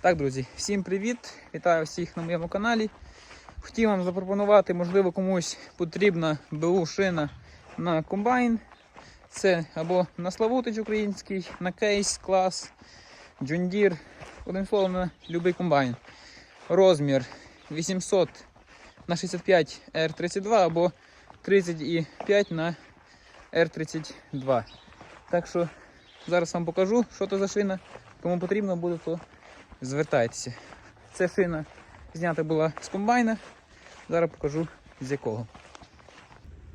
Так, друзі, всім привіт! Вітаю всіх на моєму каналі. Хотів вам запропонувати, можливо, комусь потрібна БУ шина на комбайн. Це або на Славутич український, на кейс, клас, джундір. Одним словом, на будь-який комбайн. Розмір 800 на 65 R32 або 35 на R32. Так що зараз вам покажу, що це за шина. Кому потрібно буде, то звертайтеся. Ця шина знята була з комбайна. Зараз покажу з якого.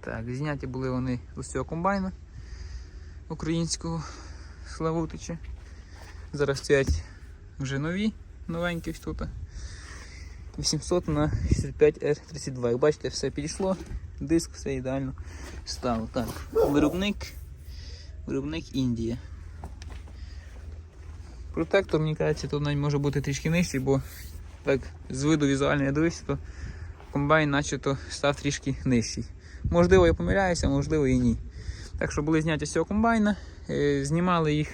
Так, зняті були вони з цього комбайна українського Славутича. Зараз стоять вже нові, новенькі ось тут. 800 на 65 R32. Як бачите, все підійшло, диск все ідеально стало. Так, виробник, виробник Індія. Протектор, мені кажеться, тут навіть може бути трішки нижчий, бо так з виду візуально я дивився, то комбайн начебто став трішки нижчий. Можливо, я помиляюся, можливо і ні. Так що були зняті з цього комбайна, е, знімали їх,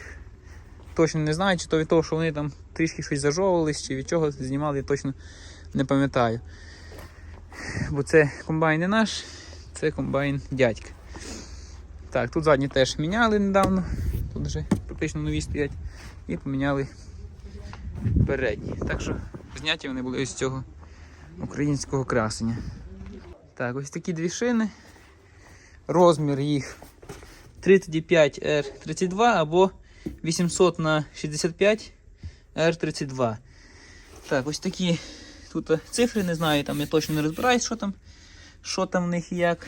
точно не знаю, чи то від того, що вони там трішки щось зажовувались, чи від чого знімали, я точно не пам'ятаю. Бо це комбайн не наш, це комбайн дядька. Так, тут задні теж міняли недавно, тут вже практично нові стоять і поміняли передні. Так що зняті вони були із цього українського красення. Так, ось такі дві шини. Розмір їх 35 r 32 або 800 на 65 r 32 Так, ось такі тут цифри, не знаю, там я точно не розбираюсь, що там, що там в них і як.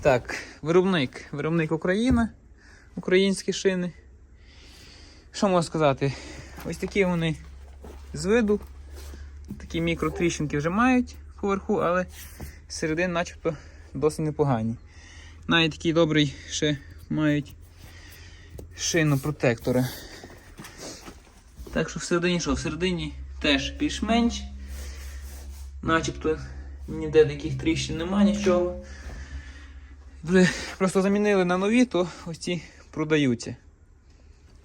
Так, виробник. Виробник Україна, українські шини. Що можна сказати? Ось такі вони з виду. Такі мікротріщинки вже мають поверху, але середини начебто досить непогані. Навіть такий добрий ще мають шину протектора. Так що всередині що? Всередині теж більш-менш. Начебто ніде таких тріщин немає нічого. Просто замінили на нові, то ось ці продаються.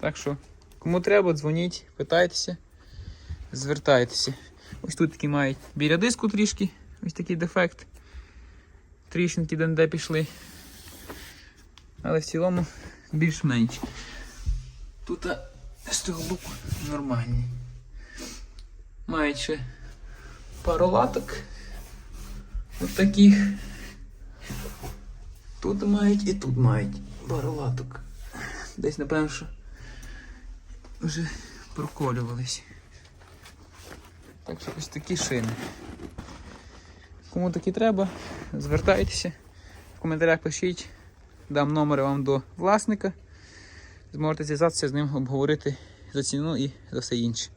Так що, кому треба, дзвоніть, питайтеся, звертайтеся. Ось тут такі мають біля диску трішки, ось такий дефект. Тріщинки де пішли. Але в цілому більш-менш. Тут з того боку нормальні. Мають ще пару латок. Ось таких. Тут мають і тут мають пару латок. Десь, напевно, що вже проколювались. Так що ось такі шини. Кому такі треба, звертайтеся, в коментарях пишіть, дам номер вам до власника. Зможете зв'язатися з ним, обговорити за ціну і за все інше.